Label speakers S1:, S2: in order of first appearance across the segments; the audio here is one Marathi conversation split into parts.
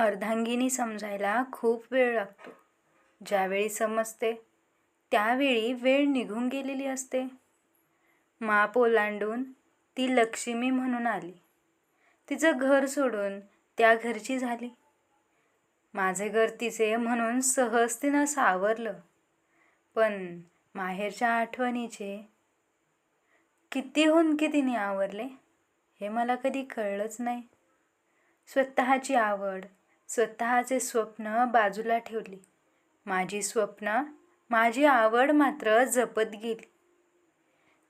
S1: अर्धांगिनी समजायला खूप वेळ लागतो. ज्यावेळी समजते त्यावेळी वेळ निघून गेलेली असते. माप ओलांडून ती लक्ष्मी म्हणून आली. तिचं घर सोडून त्या घरची झाली. माझे घर तिचे म्हणून सहज तिनं सावरलं. पण माहेरच्या आठवणीचे किती हुंदके तिने आवरले हे मला कधी कळलंच नाही. स्वतःची आवड स्वतःचे स्वप्न बाजूला ठेवली. माझी स्वप्न माझी आवड मात्र जपत गेली.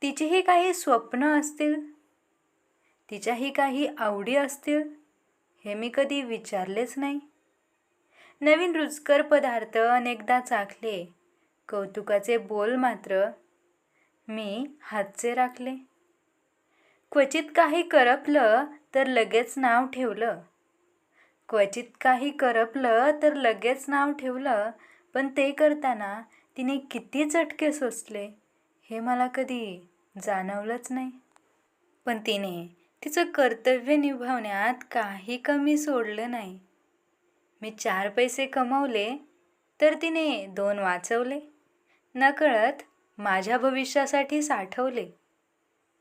S1: तिचीही काही स्वप्न असतील? तिच्याही काही आवडी असतील? हे मी कधी विचारलेच नाही. नवीन रुचकर पदार्थ अनेकदा चाखले. कौतुकाचे बोल मात्र मी हातचे राखले. क्वचित काही करपलं तर लगेच नाव ठेवलं. क्वचित काही करपलं तर लगेच नाव ठेवलं. पण ते करताना तिने किती चटके सोसले हे मला कधी जाणवलंच नाही. पण तिने तिचं कर्तव्य निभावण्यात काही कमी सोडलं नाही. मी चार पैसे कमवले तर तिने दोन वाचवले. नकळत माझ्या भविष्यासाठी साठवले.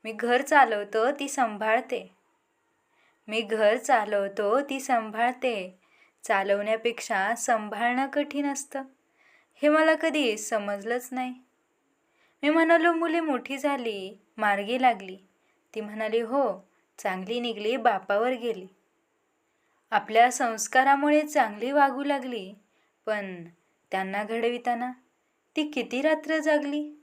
S1: मी घर चालवतो ती सांभाळते. मी घर चालवतो ती सांभाळते. चालवण्यापेक्षा सांभाळणं कठीण असतं. हे मला कधी समजलंच नाही. मी म्हणालो मुले मोठी झाली मार्गी लागली. ती म्हणाली हो चांगली निघली बापावर गेली. आपल्या संस्कारामुळे चांगली वागू लागली पण त्यांना घडविताना ती किती रात्र जागली?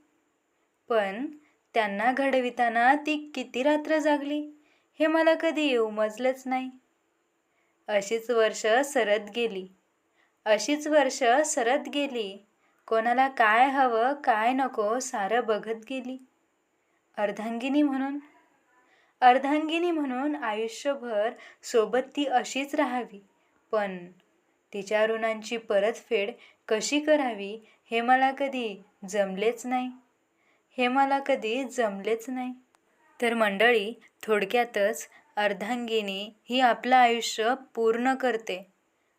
S1: पण त्यांना घडविताना ती किती रात्र जागली? हे मला कधी उमजलंच नाही. अशीच वर्ष सरत गेली. अशीच वर्ष सरत गेली. कोणाला काय हवं काय नको सारं बघत गेली. अर्धांगिनी म्हणून. अर्धांगिनी म्हणून आयुष्यभर सोबत ती अशीच राहावी. पण तिच्या ऋणांची परतफेड कशी करावी हे मला कधी जमलेच नाही. हे मला कधी जमलेच नाही. तर मंडळी थोडक्यातच अर्धांगिनी ही आपलं आयुष्य पूर्ण करते.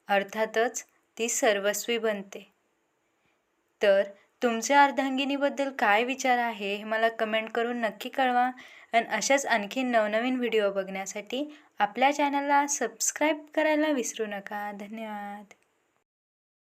S1: अर्थातच ती सर्वस्वी बनते. तर तुमच्या अर्धांगिनीबद्दल काय विचार आहे हे मला कमेंट करून नक्की कळवा. आणि अशाच आणखी नवनवीन व्हिडिओ बघण्यासाठी आपल्या चॅनलला सबस्क्राईब करायला विसरू नका. धन्यवाद.